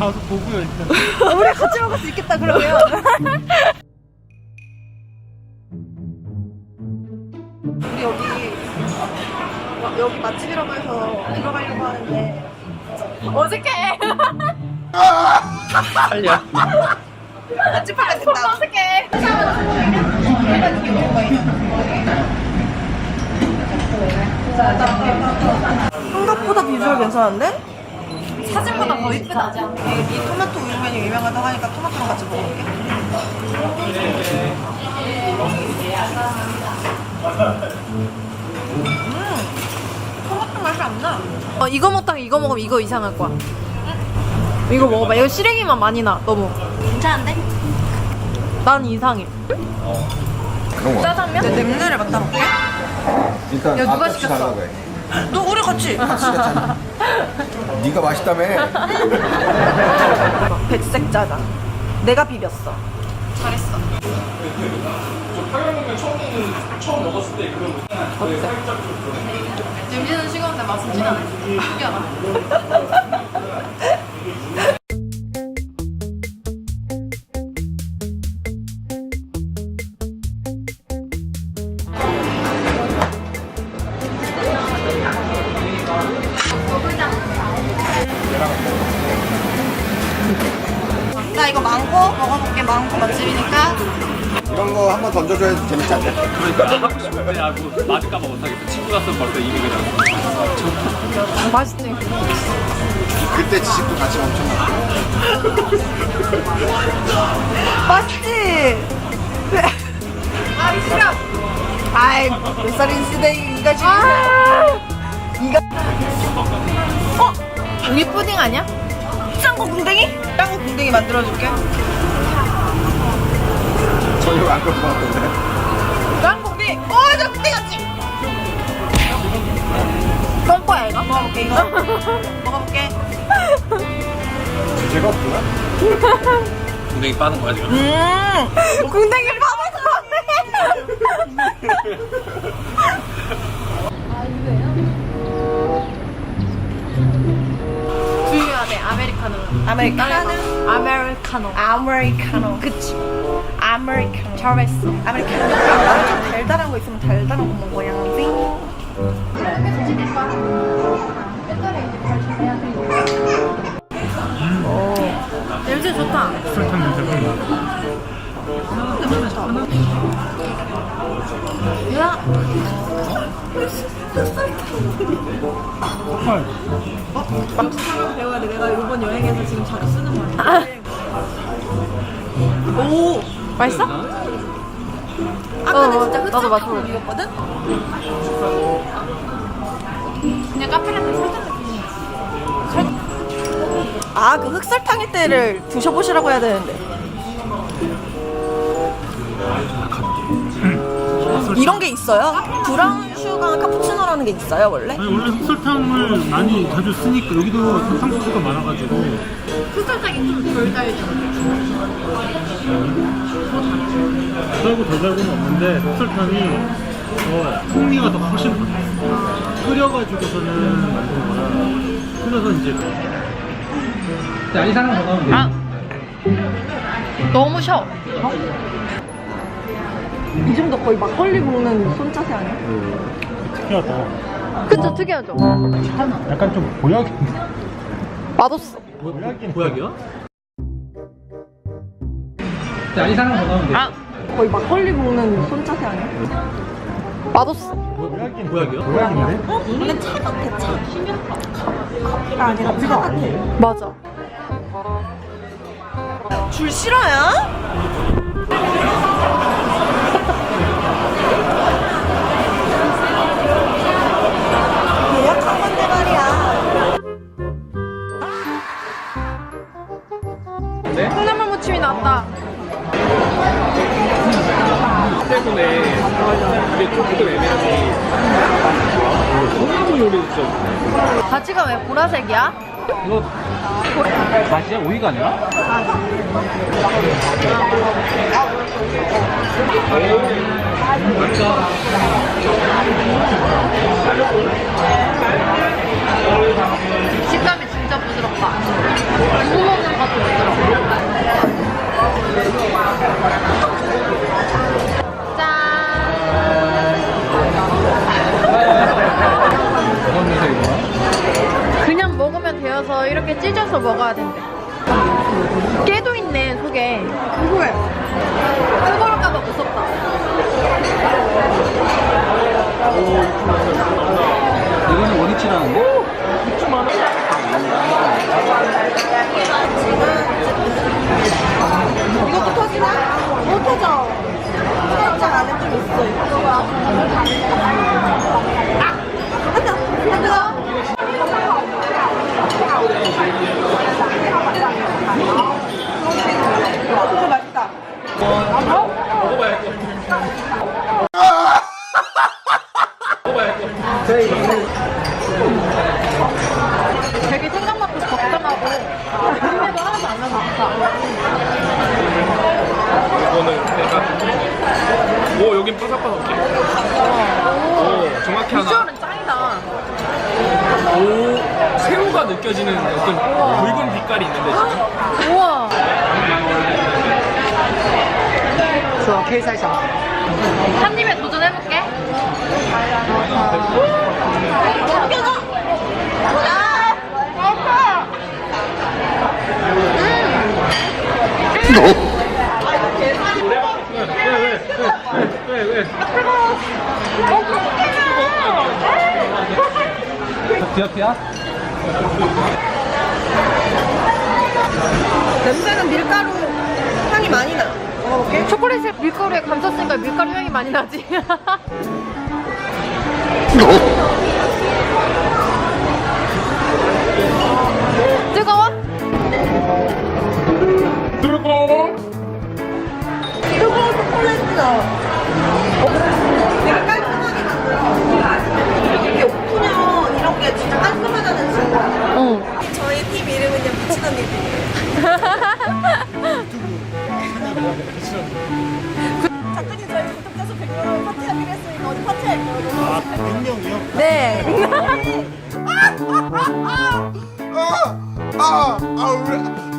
가서 보고요 일단. 우리 같이 먹을 수 있겠다 그러면. 우리 여기 어, 여기 맛집이라고 해서 들어가려고 하는데 어색해. 빨리야. 맛집 하려 된다. 어색해. 생각보다 비주얼 괜찮은데? 사진보다 더 이쁘다. 이 토마토 우육면이 유명하다고 하니까 토마토랑 같이 먹어볼게. 음, 토마토 맛이 안 나. 어, 이거 먹다가 이거 먹으면 이거 이상할 거야. 이거 먹어봐. 이거 시래기만 많이 나. 너무. 괜찮은데? 난 이상해. 그런 거. 짜장면? 내 냄새를 맡아볼게. 일단 야, 누가 시켰어? 달라고 해. 너 우리 같이. 네가 맛있다며. 백색 짜장. 내가 비볐어. 잘했어. 냄새는 식었는데 맛은 진않아 신기하다. 나 이거 망고 먹어볼게. 망고 맛집이니까. 이런 거 한번 던져줘야 재밌지 않냐? 그러니까 하고 싶은데 아 그거 맞을까봐 못하겠어. 친구 갔으면 벌써 이미 그냥. 맛있지? 그때 지식도 같이 엄청 많고. 맛있지? 아, 싫어. 아이, 몇 살인 시대 이가 지금. 아! 이가. 우리 푸딩 아니야? 짱구 궁뎅이? 짱구 궁뎅이 만들어줄게. 전혀 안 그런 것 같은데. 짱구궁뎅이. 어, 나 궁뎅이 같지? 똥꼬야, 이거? 먹어볼게, 이거. 먹어볼게. 주제가 없구나. 분명히 빠는 거야 지금. 음. 궁뎅이 파먹어. 중요하대, 아메리카노. 아메리카노. 아메리카노. 아메리카노. 그치. 아메리카노. 잘했어. 아메리카노. 좀 달달한 거 있으면 달달한 거 먹어야지. 냄새 좋다. 설탕 냄새가. 야, 헐. 한번 배워야 돼. 내가 이번 여행에서 지금 자주 쓰는 말이야. 오. 맛있어? 아까는 어, 진짜 나도 맛있어. 이었거든 그냥 카페 라떼 설탕 아, 그 흑설탕일 때를 드셔보시라고 해야 되는데. 이런 게 있어요? 브라 운 슈가 카푸치노라는 게 있어요, 원래? 아니 원래 흑설탕을 많이 자주 쓰니까 여기도 상수수가 많아가지고 흑설탕이 좀덜 달죠. 달고 덜 달고는 없는데 흑설탕이 더 풍미가 더 훨씬 많아. 끓여가지고서는 만든 거라 끓여서 이제 자, 이 사람 더 나오면 아. 너무 셔. 이 정도 거의 막걸리 먹는 손자세 아니야? 특이하다. 그쵸, 특이하죠? 약간 좀 보약인데. 맛없어. 보약인 보약이야? 자, 이 사람 더 나오면 돼. 아, 거의 막걸리 먹는 손자세 아니야? 맛없어. 보약인 보약이야? 보약인데? 원래 차 같아, 차. 커피가 아니라 차 같아. 맞아. 줄 싫어요? 나왔다. 때문에 이게 조금 애매하지. 콩나물 요리 진짜. 바지가 왜 보라색이야? 이거 맛이야? 오이가 아니라? 식감이 이렇게 찢어서 먹어야 된대. 깨도 있네 속에. 궁금해. 해볼까봐 무섭다. 이거는 원위치라는데? 이것도 터지나? 못 터져. 살짝 안에 좀 있어. 이거. 아! 한다! 한다! 이거 맛있다. 되게 생각만큼 적당하고 그림에도 하나도 안 나서 좋다. 이거는 내가 오 여긴 바삭바삭해 오 정확히 하나 비주얼은 짱이다. 오 새우가 느껴지는 어떤 붉은 빛깔이 있는데 지금 우와. 좋아, 게살상. 한 입에 도전해볼게. 디어티야? 냄새는 밀가루 향이 많이 나. 먹어볼게. 초콜릿을 밀가루에 감쌌으니까 밀가루 향이 많이 나지. 어디 파티할까요? 100명이요? 네. 아, 아, 아, 왜,